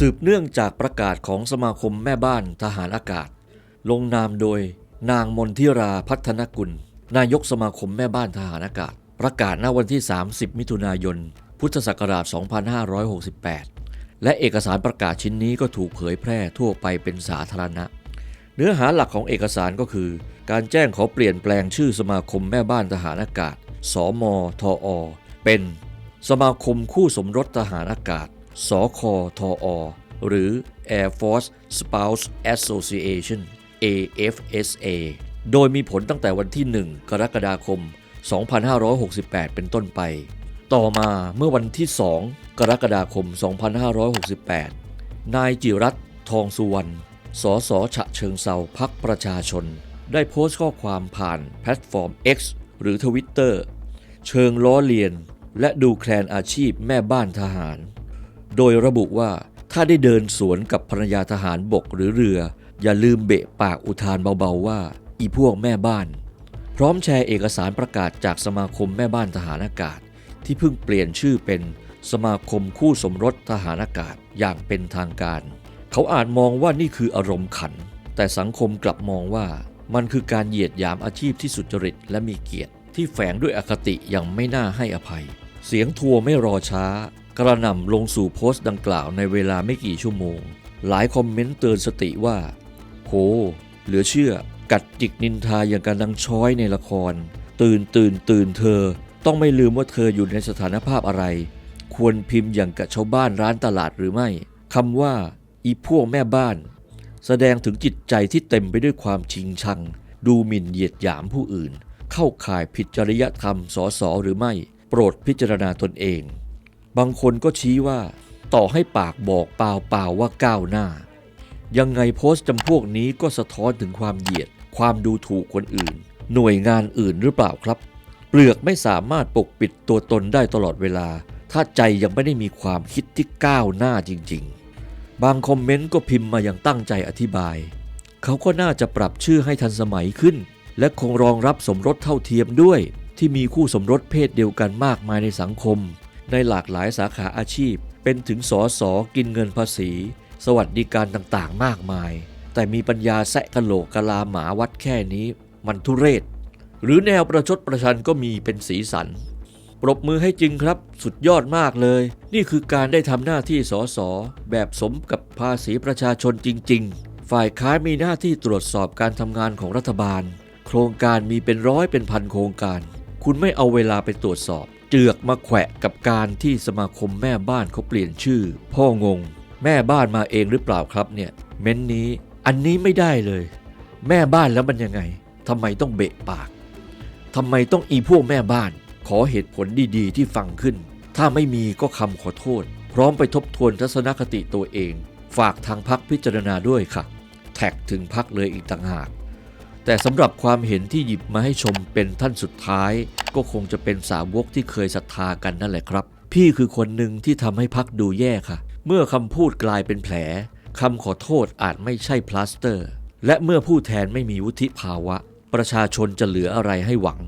สืบเนื่องจากประกาศของสมาคมแม่บ้านทหารอากาศ ลงนามโดยนางมนทิราพัฒนกุล นายกสมาคมแม่บ้านทหารอากาศ ประกาศณวันที่ 30 มิถุนายน พุทธศักราช 2568 และเอกสารประกาศชิ้นนี้ก็ถูกเผยแพร่ทั่วไปเป็นสาธารณะ เนื้อหาหลักของเอกสารก็คือ การแจ้งขอเปลี่ยนแปลงชื่อสมาคมแม่บ้านทหารอากาศ สมทอ เป็นสมาคมคู่สมรสทหารอากาศ สคทอ หรือ Air Force Spouse Association AFSA โดยมีผลตั้งแต่วันที่ 1 กรกฎาคม 2568 เป็นต้นไป ต่อมาเมื่อวันที่ 2 กรกฎาคม 2568 นายจิรัตทองสุวรรณ สสฉะเชิงเซาพักประชาชน ได้โพสต์ข้อความผ่านแพลตฟอร์ม X หรือทวิตเตอร์เชิงล้อเลียน และดูแคลนอาชีพแม่บ้านทหาร โดยระบุว่าถ้าได้เดินสวนกับภรรยาทหารบกหรือเรือ อย่าลืมเบะปากอุทานเบาๆว่า อีพวกแม่บ้าน พร้อมแชร์เอกสารประกาศจากสมาคมแม่บ้านทหารอากาศ ที่เพิ่งเปลี่ยนชื่อเป็นสมาคมคู่สมรสทหารอากาศอย่างเป็นทางการ เขาอาจมองว่านี่คืออารมณ์ขัน แต่สังคมกลับมองว่ามันคือการเหยียดหยามอาชีพที่สุจริตและมีเกียรติ ที่แฝงด้วยอคติอย่างไม่น่าให้อภัย เสียงทัวไม่รอช้า กระหน่ำลงสู่โพสต์ดังกล่าวในเวลาไม่กี่ชั่วโมง หลายคอมเมนต์เตือนสติว่า โห เหลือเชื่อ กัดจิกนินทาอย่างกันดังช้อยในละคร ตื่นตื่นตื่นเธอ ต้องไม่ลืมว่าเธออยู่ในสถานภาพอะไร ควรพิมพ์อย่างกับชาวบ้านร้านตลาดหรือไม่คำว่า อีพวกแม่บ้าน แสดงถึงจิตใจที่เต็มไปด้วยความชิงชัง ดูหมิ่นเหยียดหยามผู้อื่น เข้าข่ายผิดจริยธรรมสอสอหรือไม่ โปรดพิจารณาตนเอง บางคนก็ชี้ว่า ต่อให้ปากบอกเปล่าเปล่าว่าก้าวหน้า ยังไงโพสต์จำพวกนี้ก็สะท้อนถึงความเหยียด ความดูถูกคนอื่น หน่วยงานอื่นหรือเปล่าครับ เปลือกไม่สามารถปกปิดตัวตนได้ตลอดเวลา ถ้าใจยังไม่ได้มีความคิดที่ก้าวหน้าจริง ๆ บางคอมเมนต์ก็พิมพ์มาอย่างตั้งใจอธิบาย เขาก็น่าจะปรับชื่อให้ทันสมัยขึ้น และคงรองรับสมรสเท่าเทียมด้วยที่มีคู่สมรสเพศเดียวกันมากมายในสังคม ในหลากหลายสาขาอาชีพ เป็นถึงสอสอกินเงินภาษี สวัสดิการต่างๆ มากมาย แต่มีปัญญาแซะกะโหลกกะลาหมาวัดแค่นี้ มันทุเรศ หรือแนวประชดประชันก็มีเป็นสีสัน ปรบมือให้จริงครับ สุดยอดมากเลย นี่คือการได้ทำหน้าที่สอสอแบบสมกับภาษีประชาชนจริง ๆ ฝ่ายค้านมีหน้าที่ตรวจสอบการทำงานของรัฐบาล โครงการมีเป็นร้อยเป็นพันโครงการ คุณไม่เอาเวลาไปตรวจสอบ เจือกมาแขวะกับการที่สมาคมแม่บ้านเขาเปลี่ยนชื่อ พ่องง แม่บ้านมาเองหรือเปล่าครับเนี่ย เม้นนี้อันนี้ไม่ได้เลย แม่บ้านแล้วมันยังไงทำไมต้องเบะปากทำไมต้องอีพวกแม่บ้าน ขอเหตุผลดีๆ ที่ฟังขึ้น ถ้าไม่มีก็คำขอโทษ พร้อมไปทบทวนทัศนคติตัวเอง ฝากทางพักพิจารณาด้วยค่ะ แท็กถึงพักเลยอีกต่างหาก แต่สำหรับความเห็นที่หยิบมาให้ชมเป็นท่านสุดท้าย ก็คงจะเป็นสาวกที่เคยศรัทธากันนั่นแหละครับ พี่คือคนหนึ่งที่ทำให้พักดูแย่ค่ะ เมื่อคำพูดกลายเป็นแผลคำขอโทษอาจไม่ใช่พลาสเตอร์ และเมื่อผู้แทนไม่มีวุฒิภาวะ ประชาชนจะเหลืออะไรให้หวัง